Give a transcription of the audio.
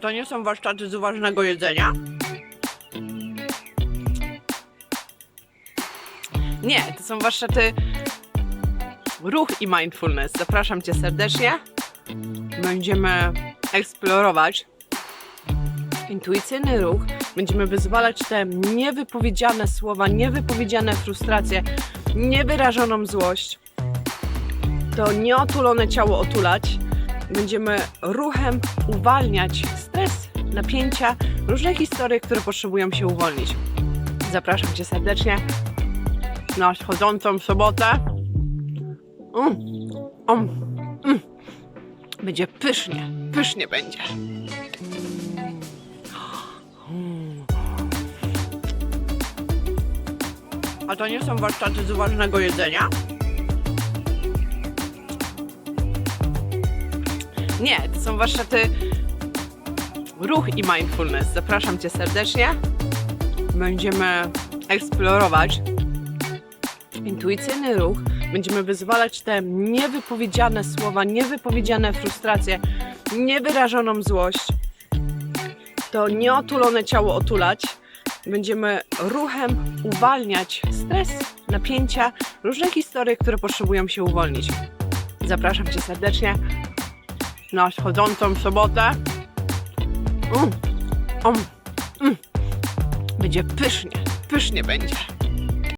to nie są warsztaty z uważnego jedzenia? Nie, to są warsztaty ruch i mindfulness. Zapraszam Cię serdecznie. Będziemy eksplorować intuicyjny ruch. Będziemy wyzwalać te niewypowiedziane słowa, niewypowiedziane frustracje, niewyrażoną złość. To nieotulone ciało otulać. Będziemy ruchem uwalniać stres, napięcia, różne historie, które potrzebują się uwolnić. Zapraszam Cię serdecznie na nadchodzącą sobotę. Mm, om, mm. Będzie pysznie, pysznie będzie. A to nie są warsztaty z uważnego jedzenia? Nie, to są warsztaty ruch i mindfulness. Zapraszam Cię serdecznie. Będziemy eksplorować intuicyjny ruch. Będziemy wyzwalać te niewypowiedziane słowa, niewypowiedziane frustracje, niewyrażoną złość. To nieotulone ciało otulać. Będziemy ruchem uwalniać stres, napięcia, różne historie, które potrzebują się uwolnić. Zapraszam Cię serdecznie na nadchodzącą sobotę. Mm, om, mm. Będzie pysznie, pysznie będzie.